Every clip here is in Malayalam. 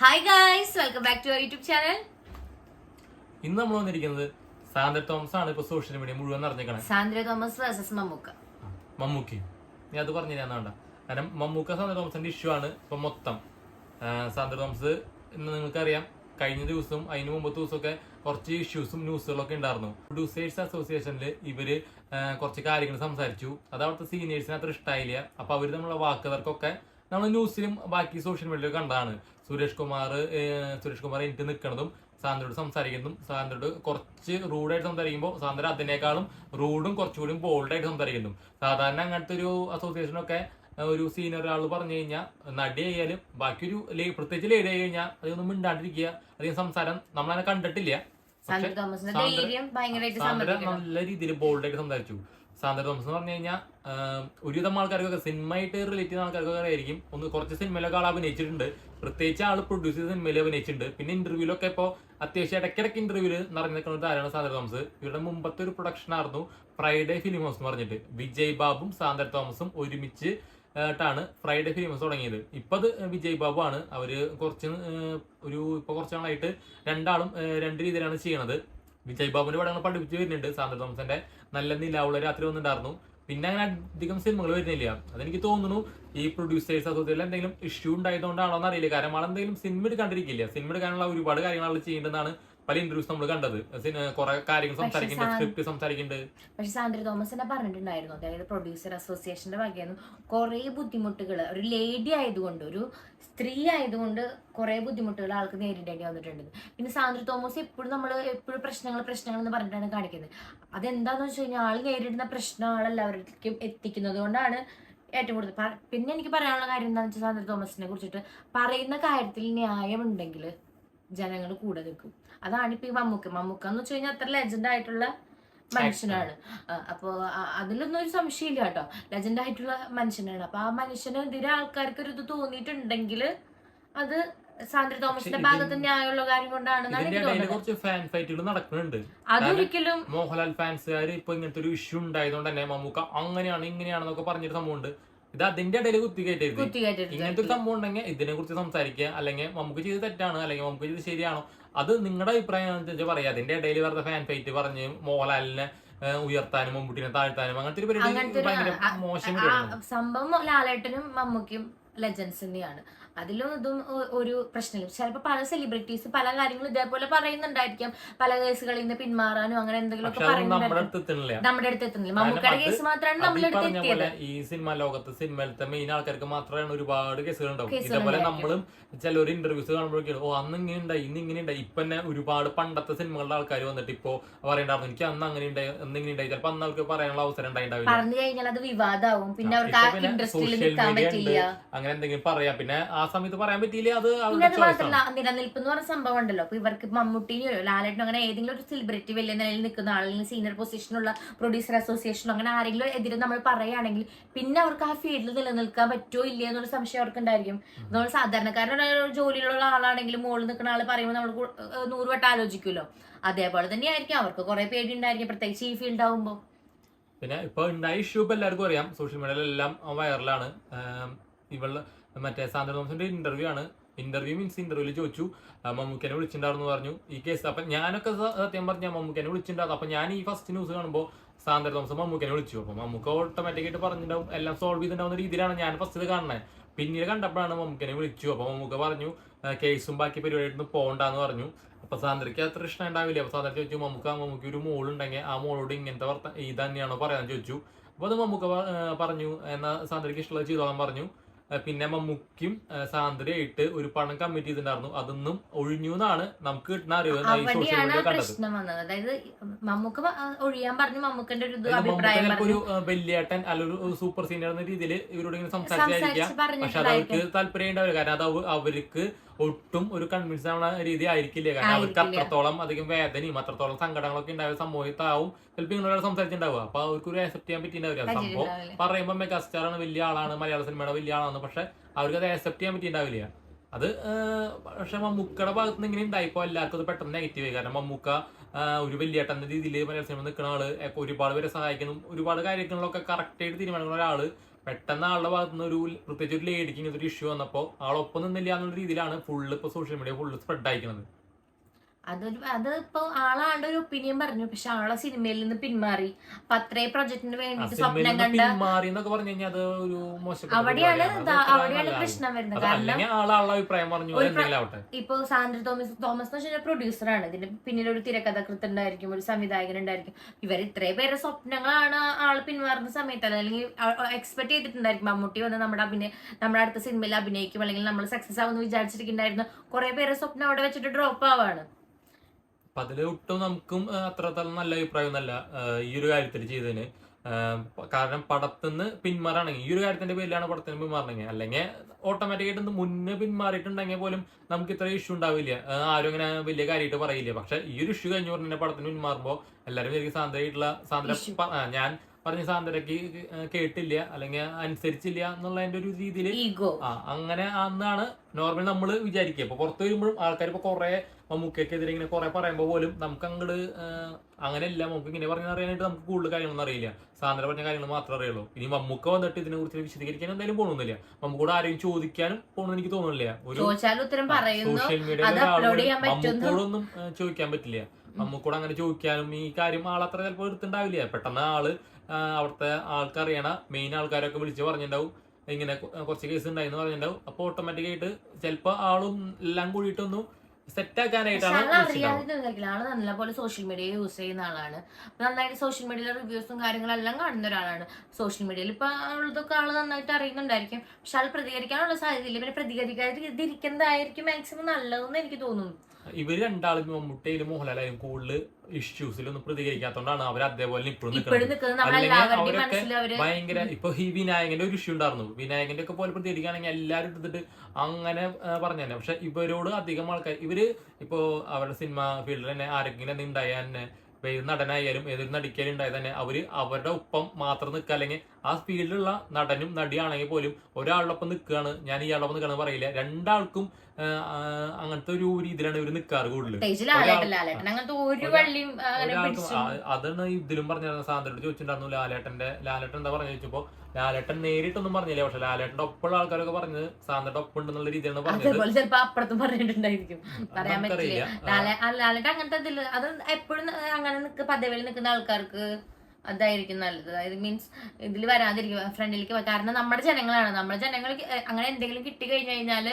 Hi guys welcome back to YouTube channel ഇന്ന് നമ്മൾ വന്നിരിക്കുന്നത് സാന്ദ്ര തോമസ് ആണ് ഇപ്പൊ സോഷ്യൽ മീഡിയ മുഴുവൻ നിറഞ്ഞേക്കണേ സാന്ദ്ര തോമസ് വേഴ്സസ് മമ്മൂക്ക. മമ്മൂക്കി. നീ അത് പറഞ്ഞു തരാൻ വേണ്ട. കാരണം മമ്മൂക്ക സാന്ദ്ര തോമസിന്റെ ഇഷ്യൂ ആണ് ഇപ്പൊ മൊത്തം. സാന്ദ്ര തോമസ് ഇന്ന് നിങ്ങൾക്കറിയാം കഴിഞ്ഞ ദിവസവും അതിന് മുമ്പത്തെ ദിവസമൊക്കെ കുറച്ച് ഇഷ്യൂസും ന്യൂസുകളൊക്കെ ഉണ്ടായിരുന്നു. പ്രൊഡ്യൂസേഴ്സ് അസോസിയേഷനിൽ ഇവർ കുറച്ച് കാര്യങ്ങൾ സംസാരിച്ചു. അത് അവിടുത്തെ സീനിയേഴ്സിന് അത്ര ഇഷ്ടമായില്ല അപ്പൊ അവർ നമ്മളെ വാക്കുതർക്കൊക്കെ നമ്മൾ ന്യൂസിലും ബാക്കി സോഷ്യൽ മീഡിയയിലും കണ്ടതാണ്. സുരേഷ് കുമാർ സുരേഷ് കുമാർ എനിക്ക് നിൽക്കുന്നതും സാന്ദ്രയോട് സംസാരിക്കുന്നതും സാന്ദ്രയോട് കുറച്ച് റൂഡായിട്ട് സംസാരിക്കുമ്പോൾ സാന്ദ്ര അതിനേക്കാളും റൂഡും കുറച്ചുകൂടി ബോൾഡായിട്ട് സംസാരിക്കുന്നു സാധാരണ അങ്ങനത്തെ ഒരു അസോസിയേഷനൊക്കെ ഒരു സീനിയർ ഒരാൾ പറഞ്ഞു കഴിഞ്ഞാൽ നടി ആയാലും ബാക്കിയൊരു പ്രത്യേകിച്ച് ലേഡി ആയി കഴിഞ്ഞാൽ അതൊന്നും മിണ്ടാണ്ടിരിക്കുക. അധികം സംസാരം നമ്മളതിനെ കണ്ടിട്ടില്ല. നല്ല രീതിയിൽ ബോൾഡായിട്ട് സംസാരിച്ചു. സാന്ദ്ര തോമസ് എന്ന് പറഞ്ഞു കഴിഞ്ഞാൽ ഒരുവിധം ആൾക്കാർക്കൊക്കെ സിനിമയായിട്ട് റിലേറ്റ് ചെയ്യുന്ന ആൾക്കാർക്കൊക്കെ ആയിരിക്കും. ഒന്ന് കുറച്ച് സിനിമയിലൊക്കെ ആൾ അഭിനയിച്ചിട്ടുണ്ട്. പ്രത്യേകിച്ച് ആൾ പ്രൊഡ്യൂസ് ചെയ്ത സിനിമയിൽ അഭിനയിച്ചിട്ടുണ്ട്. പിന്നെ ഇന്റർവ്യൂലൊക്കെ ഇപ്പോൾ അത്യാവശ്യം ഇടയ്ക്കിടയ്ക്ക് ഇന്റർവ്യൂൽ നിറഞ്ഞു നിൽക്കുന്ന സാന്ദ്ര തോമസ് ഇവരുടെ മുമ്പത്തെ ഒരു പ്രൊഡക്ഷൻ ആയിരുന്നു ഫ്രൈഡേ ഫിലിം ഹൗസ് എന്ന് പറഞ്ഞിട്ട്. വിജയ് ബാബും സാന്ദ്ര തോമസും ഒരുമിച്ച് ാണ് ഫ്രൈഡേ ഫിലിം ഹൗസ് തുടങ്ങിയത്. ഇപ്പൊ അത് വിജയ് ബാബു ആണ്. അവർ കുറച്ച് ഒരു ഇപ്പൊ കുറച്ച് നാളായിട്ട് രണ്ടാളും രണ്ട് രീതിയിലാണ് ചെയ്യണത്. വിജയ് ബാബുവിന്റെ പടങ്ങൾ പഠിപ്പിച്ച് വരുന്നുണ്ട്. സാന്ദ്ര തോമസിന്റെ നല്ല നിലാവുള്ള രാത്രി വന്നിട്ടുണ്ടായിരുന്നു. പിന്നെ അങ്ങനെ അധികം സിനിമകൾ വരുന്നില്ല. അതെനിക്ക് തോന്നുന്നു ഈ പ്രൊഡ്യൂസേഴ്സ് അസോസിയേഷൻ എന്തെങ്കിലും ഇഷ്യൂ ഉണ്ടായതുകൊണ്ടാണോ എന്നറിയില്ല കാരണം ആൾ എന്തെങ്കിലും സിനിമ എടുക്കാണ്ടിരിക്കില്ല. സിനിമ എടുക്കാനുള്ള ഒരുപാട് കാര്യങ്ങൾ ആൾ ചെയ്യേണ്ടതാണ് പല ഇന്റർവ്യൂസ് നമ്മൾ കണ്ടത്. കുറെ കാര്യങ്ങൾ സംസാരിക്കുന്നുണ്ട് സ്ക്രിപ്റ്റ് സംസാരിക്കുന്നുണ്ട്. പക്ഷെ സാന്ദ്ര തോമസ് തന്നെ പറഞ്ഞിട്ടുണ്ടായിരുന്നു. അതായത് പ്രൊഡ്യൂസർ അസോസിയേഷന്റെ വകയെന്ന് കുറെ ബുദ്ധിമുട്ടുകൾ ഒരു ലേഡി ആയതുകൊണ്ട് ഒരു സ്ത്രീ ആയതുകൊണ്ട് കുറെ ബുദ്ധിമുട്ടുകൾ ആൾക്ക് നേരിടേണ്ടി വന്നിട്ടുണ്ട്. പിന്നെ സാന്ദ്ര തോമസ് എപ്പോഴും നമ്മൾ എപ്പോഴും പ്രശ്നങ്ങൾ പ്രശ്നങ്ങൾ എന്ന് പറഞ്ഞിട്ടാണ് കാണിക്കുന്നത്. അതെന്താന്ന് വെച്ച് കഴിഞ്ഞാൽ ആൾ നേരിടുന്ന പ്രശ്നം ആളെല്ലാവർക്കും എത്തിക്കുന്നത് കൊണ്ടാണ് ഏറ്റവും കൂടുതൽ. പിന്നെ എനിക്ക് പറയാനുള്ള കാര്യം എന്താണെന്ന് വെച്ചാൽ സാന്ദ്ര തോമസിനെ കുറിച്ചിട്ട് പറയുന്ന കാര്യത്തിൽ ന്യായമുണ്ടെങ്കിൽ ജനങ്ങൾ കൂടെ നിൽക്കും. അതാണ് ഇപ്പൊ ഈ മമ്മൂക്ക. മമ്മൂക്ക എന്ന് വെച്ച് കഴിഞ്ഞാൽ അത്ര ലെജൻഡ് ആയിട്ടുള്ള മനുഷ്യനാണ്. അപ്പോ അതിലൊന്നും ഒരു സംശയമില്ല കേട്ടോ. ലെജൻഡ് ആയിട്ടുള്ള മനുഷ്യനാണ്. അപ്പൊ ആ മനുഷ്യനെതിരെ ആൾക്കാർക്ക് ഒരു ഇത് തോന്നിയിട്ടുണ്ടെങ്കിൽ അത് സാന്ദ്ര തോമസിന്റെ ഭാഗത്ത് ന്യായമുള്ള കാര്യം കുറച്ച് ഫാൻ ഫൈറ്റുകൾ നടക്കുന്നുണ്ട്. അതൊരിക്കലും മോഹൻലാൽ ഫാൻസുകാർ ഇപ്പൊ ഇങ്ങനത്തെ ഒരു ഇഷ്യൂ ഉണ്ടായതുകൊണ്ട് തന്നെ മമ്മൂക്ക അങ്ങനെയാണ് ഇങ്ങനെയാണെന്നൊക്കെ പറഞ്ഞൊരു സംഭവമുണ്ട്. ഇത് അതിന്റെ ഇടയിൽ കുത്തിക്കയറ്റരുത് ഇങ്ങനത്തെ ഒരു സംഭവം ഉണ്ടെങ്കിൽ ഇതിനെ കുറിച്ച് സംസാരിക്കുക. അല്ലെങ്കിൽ നമുക്ക് ചെയ്ത് തെറ്റാണ് അല്ലെങ്കിൽ നമുക്ക് ചെയ്ത് ശരിയാണോ. അത് നിങ്ങളുടെ അഭിപ്രായം എന്താണെന്ന് പറയാം. അതിന്റെ ഇടയിൽ വെറുതെ ഫാൻ ഫൈറ്റ് പറഞ്ഞ് മോഹൻലാലിനെ ഉയർത്താനും മമ്മൂട്ടിനെ താഴ്ത്താനും അങ്ങനത്തെ ഒരു പരിപാടി ഭയങ്കര മോശം സംഭവം ലാലേട്ടനും മമ്മൂക്കും ലെജൻസ് തന്നെയാണ് അതിലും ഇതും ഒരു പ്രശ്നമില്ല. ചിലപ്പോൾ പല സെലിബ്രിറ്റീസ് പല കാര്യങ്ങളും ഇതേപോലെ പറയുന്നുണ്ടായിരിക്കാം. പല കേസുകളിൽ നിന്ന് പിന്മാറാനും അങ്ങനെ എന്തെങ്കിലും ഒക്കെ പറയുന്നുണ്ടായിരിക്കും. അടുത്ത് എത്തുന്നില്ല നമ്മുടെ അടുത്ത് എത്തുന്നില്ല മമ്മൂക്കയുടെ കേസ് മാത്രമാണ് നമ്മുടെ അടുത്ത് എത്തിയത്. ഈ സിനിമ ലോകത്ത് സിനിമയിലത്തെ മെയിൻ ആൾക്കാർക്ക് മാത്രമാണ് ഒരുപാട് കേസുകൾ ഉണ്ടാവും ഇതേപോലെ. നമ്മളും ചിലർ ഇന്റർവ്യൂസ് കാണുമ്പോഴേക്കും ഓ അന്ന് ഇങ്ങനെ ഉണ്ടായി ഇന്ന് ഇങ്ങനെ ഉണ്ടായി. ഇപ്പൊ തന്നെ ഒരുപാട് പണ്ടത്തെ സിനിമകളുടെ ആൾക്കാർ വന്നിട്ട് ഇപ്പോ പറയണ്ടായിരുന്നു എനിക്ക് അന്ന് അങ്ങനെ ഉണ്ടായി അന്ന് ഇങ്ങനെ ഉണ്ടായി. ചിലപ്പോ അന്ന് അവർക്ക് പറയാനുള്ള അവസരം ഉണ്ടായിണ്ടാവില്ല. പറഞ്ഞു കഴിഞ്ഞാൽ അത് വിവാദമാവും. പിന്നെ അവർക്ക് ആ നിൽക്കാൻ പറ്റില്ല. അങ്ങനെ എന്തെങ്കിലും പറയാം. പിന്നെ ആ സമയത്ത് പറയാൻ പറ്റിയില്ല? അത് പിന്നെ മാത്രമല്ല നിലനിൽപ്പ് എന്ന് പറഞ്ഞ സംഭവം ഉണ്ടല്ലോ. അപ്പൊ ഇവർക്ക് മമ്മൂട്ടിനെയോ ലാലേട്ടനോ അങ്ങനെ ഏതെങ്കിലും ഒരു സെലിബ്രിറ്റി വലിയ നിലയിൽ നിൽക്കുന്ന ആളെങ്കിൽ സീനിയർ പൊസിഷനുള്ള പ്രൊഡ്യൂസർ അസോസിയേഷനോ അങ്ങനെ ആരെങ്കിലും എതിരെ നമ്മൾ പറയുകയാണെങ്കിൽ പിന്നെ അവർക്ക് ആ ഫീൽഡിൽ നിലനിൽക്കാൻ പറ്റുമോ ഇല്ല എന്നൊരു സംശയം അവർക്ക് ഉണ്ടായിരിക്കും നമ്മൾ സാധാരണക്കാരുടെ ജോലിയിലുള്ള ആളാണെങ്കിലും മുകളിൽ നിൽക്കുന്ന ആൾ പറയുമ്പോൾ നമ്മൾ നൂറുവട്ടം ഏഹ് നൂറ് വട്ടം ആലോചിക്കുമല്ലോ. അതേപോലെ തന്നെയായിരിക്കും. അവർക്ക് കുറെ പേടി ഉണ്ടായിരിക്കും. പ്രത്യേകിച്ച് ഈ ഫീൽഡ് ആവുമ്പോൾ പിന്നെ ഇപ്പൊ ഉണ്ടായ ഇഷ്യൂ ഇപ്പൊ എല്ലാവർക്കും അറിയാം. സോഷ്യൽ മീഡിയയിലെല്ലാം വൈറലാണ്. ഇവൾ മറ്റേ സാന്ദ്ര തോമസിന്റെ ഇന്റർവ്യൂ ആണ്. ഇന്റർവ്യൂ മീൻസ് ഇന്റർവ്യൂവിൽ ചോദിച്ചു മമ്മൂക്കനെ വിളിച്ചിട്ടുണ്ടായിരുന്നു പറഞ്ഞു. ഈ കേസ് അപ്പൊ ഞാനൊക്കെ സത്യം പറഞ്ഞാൽ മമ്മൂക്കനെ വിളിച്ചിട്ടുണ്ടാകും അപ്പൊ ഞാൻ ഈ ഫസ്റ്റ് ന്യൂസ് കാണുമ്പോൾ സാന്ദ്ര തോമസ് മമ്മൂക്കനെ വിളിച്ചു. അപ്പൊ മമ്മൂക്ക ഓട്ടോമാറ്റിക് ആയിട്ട് പറഞ്ഞിട്ടുണ്ടാവും എല്ലാം സോൾവ് ചെയ്തിട്ടുണ്ടാവുന്ന രീതിയിലാണ് ഞാൻ ഫസ്റ്റ് ഇത് കാണുന്നത് പിന്നീട് കണ്ടപ്പോഴാണ് മമ്മൂക്കനെ വിളിച്ചു. അപ്പൊ മമ്മൂക്ക പറഞ്ഞു കേസും ബാക്കി പരിപാടിയായിട്ട് പോകണ്ടെന്ന് പറഞ്ഞു. അപ്പൊ സാന്ദ്രയ്ക്ക് അത്ര ഇഷ്ടം ഉണ്ടാവില്ല. അപ്പൊ സാന്ദ്ര ചോദിച്ചു മമ്മൂക്ക മമ്മൂക്ക് ഒരു മോളുണ്ടെങ്കിൽ ആ മോളോട് ഇങ്ങനത്തെ വർത്ത ഇത് തന്നെയാണോ ചോദിച്ചു. അപ്പൊ അത് മമ്മൂക്ക പറഞ്ഞു. എന്നാ സാന്ദ്രയ്ക്ക് ഇഷ്ടമുള്ളത് ചെയ്തോളാൻ പറഞ്ഞു. പിന്നെ മമ്മൂക്കും സാന്ദ്രയും സാന്ദ്രയായിട്ട് ഒരു പണം കമ്മിറ്റ് ചെയ്തിട്ടുണ്ടായിരുന്നു. അതൊന്നും ഒഴിഞ്ഞു എന്നാണ് നമുക്ക് കിട്ടുന്ന അറിവ് പ്രശ്നം വന്നത്. അതായത് മമ്മൂക്ക ഒഴിയാൻ പറഞ്ഞു മമ്മൂക്കന്റെ ഒരു അഭിപ്രായം ഒരു അല്ലെങ്കിൽ ഒരു സൂപ്പർ സീനിയർ എന്ന രീതിയിൽ ഇവരോട് ഇങ്ങനെ സംസാരിച്ചായിരിക്കാം പക്ഷെ അത് അവർക്ക് താല്പര്യം ഉണ്ടാവില്ല കാരണം അത് അവർക്ക് ഒട്ടും ഒരു കൺവിൻസ് ആവുന്ന രീതി ആയിരിക്കില്ല. കാരണം അവർക്ക് അത്രത്തോളം അധികം വേദനയും അത്രത്തോളം സങ്കടങ്ങളൊക്കെ ഉണ്ടായ സംഭവത്താവും ചിലപ്പോൾ ഇങ്ങനെയുള്ള സംസാരിച്ചിട്ടുണ്ടാവുക. അപ്പൊ അവർക്ക് ഒരു ആക്സെപ്റ്റ് ചെയ്യാൻ പറ്റിയിട്ടുണ്ടാവില്ല സംഭവം. പറയുമ്പോൾ മെഗാസ്റ്റാർ ആണ് വലിയ ആളാണ് മലയാള സിനിമയുടെ വലിയ ആളാണ് പക്ഷെ അവർക്ക് അത് ആക്സെപ്റ്റ് ചെയ്യാൻ പറ്റിയിട്ടുണ്ടാവില്ല അത് പക്ഷെ മമ്മൂക്കയുടെ ഭാഗത്ത് നിന്ന് ഇങ്ങനെ ഉണ്ടായിപ്പോ എല്ലാവർക്കും അത് പെട്ടെന്ന് നെഗറ്റീവ് ആയി. കാരണം മമ്മൂക്ക ഒരു വലിയ രീതിയിൽ മലയാള സിനിമ നിൽക്കുന്ന ആൾ ഒരുപാട് പേരെ സഹായിക്കുന്നു. ഒരുപാട് കാര്യങ്ങളിലൊക്കെ കറക്റ്റ് ആയിട്ട് തീരുമാനിക്കുന്ന ഒരാൾ പെട്ടെന്ന് ആളുടെ ഭാഗത്തു നിന്ന് ഒരു പ്രത്യേകിച്ച് ഒരു ലേഡിക്ക് ഇങ്ങനത്തെ ഒരു ഇഷ്യൂ വന്നപ്പോൾ ആളൊപ്പം നിന്നില്ല എന്നുള്ള രീതിയിലാണ് ഫുള്ള് ഇപ്പോൾ സോഷ്യൽ മീഡിയ ഫുള്ള് സ്പ്രെഡ് അയക്കുന്നത് അതൊരു അത് ഇപ്പൊ ആളാണ്ട് ഒരു ഒപ്പീനിയൻ പറഞ്ഞു. പക്ഷെ ആളെ സിനിമയിൽ നിന്ന് പിന്മാറി. അപ്പൊ അത്രയും പ്രൊജക്ടിന് വേണ്ടിട്ട് സ്വപ്നം കണ്ട പിന്മാറിന്നൊക്കെ പറഞ്ഞു കഴിഞ്ഞാൽ അത് ഒരു അവിടെയാണ് അവിടെയാണ് പ്രശ്നം വരുന്നത്. കാരണം പ്ര- ഇപ്പൊ സാന്ദ്ര തോമസ് തോമസ് എന്ന് വെച്ചാൽ പ്രൊഡ്യൂസറാണ് ഇതിന്റെ പിന്നിൽ ഒരു തിരക്കഥാകൃത്ത് ഉണ്ടായിരിക്കും ഒരു സംവിധായകൻ ഉണ്ടായിരിക്കും. ഇവർ ഇത്രയും പേരുടെ സ്വപ്നങ്ങളാണ് ആൾ പിന്മാറുന്ന സമയത്ത് അല്ലെങ്കിൽ എക്സ്പെക്ട് ചെയ്തിട്ടുണ്ടായിരിക്കും. മമ്മൂട്ടി വന്ന് നമ്മുടെ അഭിനയ നമ്മുടെ അടുത്ത സിനിമയിൽ അഭിനയിക്കും. അല്ലെങ്കിൽ നമ്മൾ സക്സസ് ആവുമെന്ന് വിചാരിച്ചിരിക്കുന്നുണ്ടായിരുന്നു. കുറെ പേരെ സ്വപ്നം അവിടെ വെച്ചിട്ട് ഡ്രോപ്പ് ആവാണ്. അപ്പൊ അതിൽ ഒട്ടും നമുക്കും അത്രത്തോളം നല്ല അഭിപ്രായം ഒന്നല്ല ഈ ഒരു കാര്യത്തിൽ ചെയ്തതിന്. കാരണം പടത്തുനിന്ന് പിന്മാറാണെങ്കിൽ ഈ ഒരു കാര്യത്തിന്റെ പേരിലാണ് പടത്തിന് പിന്മാറണമെങ്കിൽ അല്ലെങ്കിൽ ഓട്ടോമാറ്റിക്കായിട്ട് മുന്നേ പിന്മാറിയിട്ടുണ്ടെങ്കിൽ പോലും നമുക്ക് ഇത്ര ഇഷ്യൂ ഉണ്ടാവില്ല. ആരും അങ്ങനെ വലിയ കാര്യമായിട്ട് പറയില്ല. പക്ഷെ ഈ ഒരു ഇഷ്യൂ കഴിഞ്ഞു പറഞ്ഞ പടത്തിന് പിന്മാറുമ്പോൾ എല്ലാവരും ശരിക്കും സാന്ദ്രമായിട്ടുള്ള സാന്ദ്ര ഞാൻ പറഞ്ഞ സാന്ദ്രക്ക് കേട്ടില്ല അല്ലെങ്കിൽ അനുസരിച്ചില്ല എന്നുള്ളതിന്റെ ഒരു രീതിയിൽ ആ അങ്ങനെ അന്നാണ് നോർമൽ നമ്മൾ വിചാരിക്കുക. ഇപ്പൊ പുറത്തു വരുമ്പോഴും ആൾക്കാർ ഇപ്പൊ കുറെ മമ്മൂക്കെതിരെ ഇങ്ങനെ കുറെ പറയുമ്പോൾ പോലും നമുക്ക് അങ്ങോട്ട് അങ്ങനെയല്ല. നമുക്ക് ഇങ്ങനെ പറഞ്ഞ അറിയാനായിട്ട് നമുക്ക് കൂടുതൽ കാര്യങ്ങളൊന്നും അറിയില്ല. സാന്ദ്ര പറഞ്ഞ കാര്യങ്ങൾ മാത്രമേ അറിയുള്ളൂ. ഇനി മമ്മൂക്ക വന്നിട്ട് ഇതിനെ കുറിച്ച് വിശദീകരിക്കാൻ എന്തായാലും പോകണമെന്നില്ല മമ്മൂക്കൂടെ ആരെയും ചോദിക്കാനും പോകണമെന്ന് എനിക്ക് തോന്നുന്നില്ല. ഒരു സോഷ്യൽ അത് ഒന്നും. മമ്മൂക്കോടൊന്നും ചോദിക്കാൻ പറ്റില്ല. മമ്മൂക്കോട് അങ്ങനെ ചോദിക്കാനും ഈ കാര്യം ആളത്ര ചിലപ്പോൾ എടുത്തുണ്ടാവില്ല. പെട്ടെന്ന് ആൾ അവിടുത്തെ ആൾക്കറിയണ മെയിൻ ആൾക്കാരൊക്കെ വിളിച്ച് പറഞ്ഞിട്ടുണ്ടാവും ഇങ്ങനെ കുറച്ച് കേസ് ഉണ്ടായിന്ന് പറഞ്ഞിട്ടുണ്ടാവും അപ്പോൾ ഓട്ടോമാറ്റിക് ആയിട്ട് ചിലപ്പോൾ ആളും എല്ലാം കൂടിയിട്ടൊന്നും നല്ല പോലെ സോഷ്യൽ മീഡിയ യൂസ് ചെയ്യുന്ന ആളാണ്. നന്നായിട്ട് സോഷ്യൽ മീഡിയയിലെ റിവ്യൂസും കാര്യങ്ങളെല്ലാം കാണുന്ന ഒരാളാണ്. സോഷ്യൽ മീഡിയയിൽ ഇപ്പൊ ഉള്ളതൊക്കെ ആൾ നന്നായിട്ട് അറിയുന്നുണ്ടായിരിക്കും. പക്ഷെ ആൾ പ്രതികരിക്കാനുള്ള സാധ്യതയില്ല പിന്നെ പ്രതികരിക്കാതിരിക്കുന്നതായിരിക്കും മാക്സിമം നല്ലതെന്ന് എനിക്ക് തോന്നുന്നു. ഇവർ രണ്ടാളും മമ്മൂട്ടിയിലും മോഹൻലാലും കൂടുതൽ ഇഷ്യൂസിലൊന്നും പ്രതികരിക്കാത്തതുകൊണ്ടാണ് അവർ അതേപോലെ ഇപ്പോഴും നിൽക്കുന്നത് ഭയങ്കര ഇപ്പൊ ഈ വിനായകന്റെ ഒരു ഇഷ്യൂ ഉണ്ടായിരുന്നു. വിനായകന്റെ ഒക്കെ പോലെ പ്രതികരിക്കുകയാണെങ്കിൽ എല്ലാവരും എടുത്തിട്ട് അങ്ങനെ പറഞ്ഞു തന്നെ. പക്ഷെ ഇവരോട് അധികം ആൾക്കാർ ഇവർ ഇപ്പോ അവരുടെ സിനിമ ഫീൽഡിൽ തന്നെ ആരെങ്കിലും എന്തെങ്കിലും ഉണ്ടായാൽ തന്നെ ഏത് നടനായാലും ഏതൊരു നടിക്കാലും ഉണ്ടായാൽ തന്നെ അവർ അവരുടെ ഒപ്പം മാത്രം നിൽക്കുക. അല്ലെങ്കിൽ ആ ഫീൽഡിലുള്ള നടനും നടിയാണെങ്കിൽ പോലും ഒരാളോടൊപ്പം നിൽക്കുകയാണ്. ഞാൻ ഇയാളൊപ്പം നിൽക്കണം പറയില്ല. രണ്ടാൾക്കും അങ്ങനത്തെ ഒരു രീതിയിലാണ് ഇവർ നിൽക്കാറ് കൂടുതൽ അതാണ് ഇതിലും പറഞ്ഞ സാന്ദ്രയോട് ചോദിച്ചിട്ടുണ്ടായിരുന്നു ലാലേട്ടന്റെ ലാലേട്ടൻ എന്താ പറഞ്ഞു ചോദിച്ചപ്പോ ലാലേട്ടൻ നേരിട്ടൊന്നും പറഞ്ഞില്ല? പക്ഷെ ലാലേട്ടന്റെ ഒപ്പമുള്ള ആൾക്കാരൊക്കെ പറഞ്ഞത് സാന്ദ്രയുടെ ഒപ്പം രീതിയാണ് പറഞ്ഞത്. ചിലപ്പോ അപ്പുറത്തും പറഞ്ഞിട്ടുണ്ടായിരിക്കും. പറയാൻ പറ്റില്ല? ലാലേട്ടൻ അങ്ങനത്തെ അത് എപ്പോഴും അങ്ങനെ പദവിയിൽ നിൽക്കുന്ന ആൾക്കാർക്ക് അതായിരിക്കും നല്ലത്. അതായത് മീൻസ് ഇതിൽ വരാതിരിക്കും ഫ്രണ്ടിലേക്ക് കാരണം നമ്മുടെ ജനങ്ങളാണ്. നമ്മുടെ ജനങ്ങൾ അങ്ങനെ എന്തെങ്കിലും കിട്ടി കഴിഞ്ഞു കഴിഞ്ഞാൽ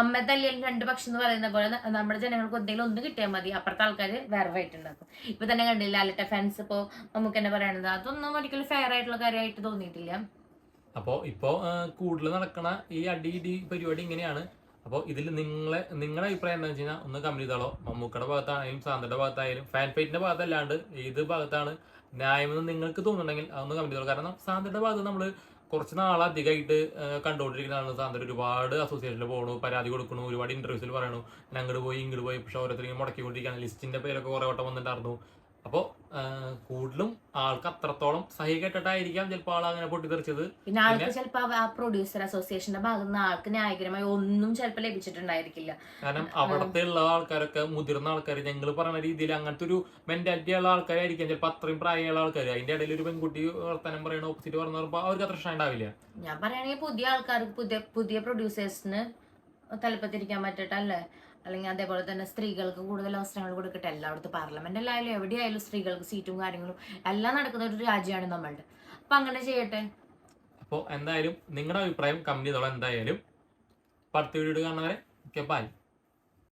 അമ്മ തല്ലിയാലും രണ്ട് പക്ഷം എന്ന് പറയുന്ന പോലെ നമ്മുടെ ജനങ്ങൾക്ക് എന്തെങ്കിലും ഒന്ന് കിട്ടിയാൽ മതി. അപ്പുറത്തെ ആൾക്കാർ വേറെ ആയിട്ടുണ്ടാക്കും ഇപ്പൊ തന്നെ കണ്ടില്ല ലാലട്ട ഫാൻസ് ഇപ്പോ നമുക്ക് തന്നെ പറയണത്. അതൊന്നും ഒരിക്കലും ഫെയർ ആയിട്ടുള്ള കാര്യമായിട്ട് തോന്നിയിട്ടില്ല. അപ്പോ ഇപ്പോ കൂടുതൽ നടക്കണ ഈ അടി ഇടി പരിപാടി ഇങ്ങനെയാണ്. അപ്പോൾ ഇതിൽ നിങ്ങളെ നിങ്ങളുടെ അഭിപ്രായം എന്താണെന്ന് വെച്ച് കഴിഞ്ഞാൽ ഒന്ന് കമ്പനി തളോ മമ്മൂക്കയുടെ ഭാഗത്താണെങ്കിലും സാന്ദ്രയുടെ ഭാഗത്തായാലും ഫാൻ ഫൈറ്റിന്റെ ഭാഗത്തല്ലാണ്ട് ഏത് ഭാഗത്താണ് ന്യായമെന്ന് നിങ്ങൾക്ക് തോന്നുന്നുണ്ടെങ്കിൽ അതൊന്ന് കമന്റ് ചെയ്തോളൂ. കാരണം സാന്ദ്രയുടെ ഭാഗത്ത് നമ്മൾ കുറച്ച് നാളധികമായിട്ട് കണ്ടുകൊണ്ടിരിക്കുന്നതാണ് സാന്ദ്ര. ഒരുപാട് അസോസിയേഷനിൽ പോകണു പരാതി കൊടുക്കണു ഒരുപാട് ഇന്റർവ്യൂസിൽ പറയണു. ഞാൻ അങ്ങോട്ട് പോയി ഇങ്ങോട്ട് പോയി പക്ഷെ ഓരോരുത്തരും മുടക്കിക്കൊണ്ടിരിക്കുകയാണ് ലിസ്റ്റിന്റെ പേരൊക്കെ കുറെ വട്ടം വന്നിട്ടുണ്ടായിരുന്നു. അപ്പോൾ കൂടുതലും ആൾക്ക് അത്രത്തോളം സഹി കെട്ടിട്ടായിരിക്കാം ചിലപ്പോൾ ആൾ അങ്ങനെ പൊട്ടിത്തെറിച്ചത്. പിന്നെ ആൾക്ക് ചിലപ്പോ ആ പ്രൊഡ്യൂസർ അസോസിയേഷന്റെ ഭാഗത്ത് നിന്ന് ആൾക്ക് ന്യായകരമായി ഒന്നും ചിലപ്പോൾ ലഭിച്ചിട്ടുണ്ടായിരിക്കില്ല. കാരണം അവിടത്തെ ഉള്ള ആൾക്കാരൊക്കെ മുതിർന്ന ആൾക്കാർ ഞങ്ങൾ പറയുന്ന രീതിയിൽ അങ്ങനത്തെ ഒരു മെന്റാലിറ്റി ഉള്ള ആൾക്കാരായിരിക്കും ചിലപ്പോൾ അത്രയും പ്രായമുള്ള ആൾക്കാർ അതിന്റെ ഇടയിൽ ഒരു പെൺകുട്ടി വർത്തനം പറയണ ഓപ്പോസിറ്റ് പറഞ്ഞു പറയുമ്പോൾ അവർക്ക് അത്ര ഇഷ്ടം ഉണ്ടാവില്ല. ഞാൻ പറയുകയാണെങ്കിൽ പുതിയ ആൾക്കാർക്ക് പുതിയ പുതിയ പ്രൊഡ്യൂസേഴ്സിന് തലപ്പത്തിരിക്കാൻ പറ്റട്ടല്ലേ? അല്ലെങ്കിൽ അതേപോലെ തന്നെ സ്ത്രീകൾക്ക് കൂടുതൽ അവസരങ്ങൾ കൊടുക്കട്ടെ. എല്ലായിടത്തും പാർലമെന്റിലായാലും എവിടെയായാലും സ്ത്രീകൾക്ക് സീറ്റും കാര്യങ്ങളും എല്ലാം നടക്കുന്ന ഒരു രാജ്യമാണ് നമ്മളുടെ. അപ്പൊ അങ്ങനെ ചെയ്യട്ടെ. അപ്പോൾ എന്തായാലും നിങ്ങളുടെ അഭിപ്രായം കമ്പനി എന്തായാലും അടുത്ത വീഡിയോ കാണുന്നവരെ ബൈ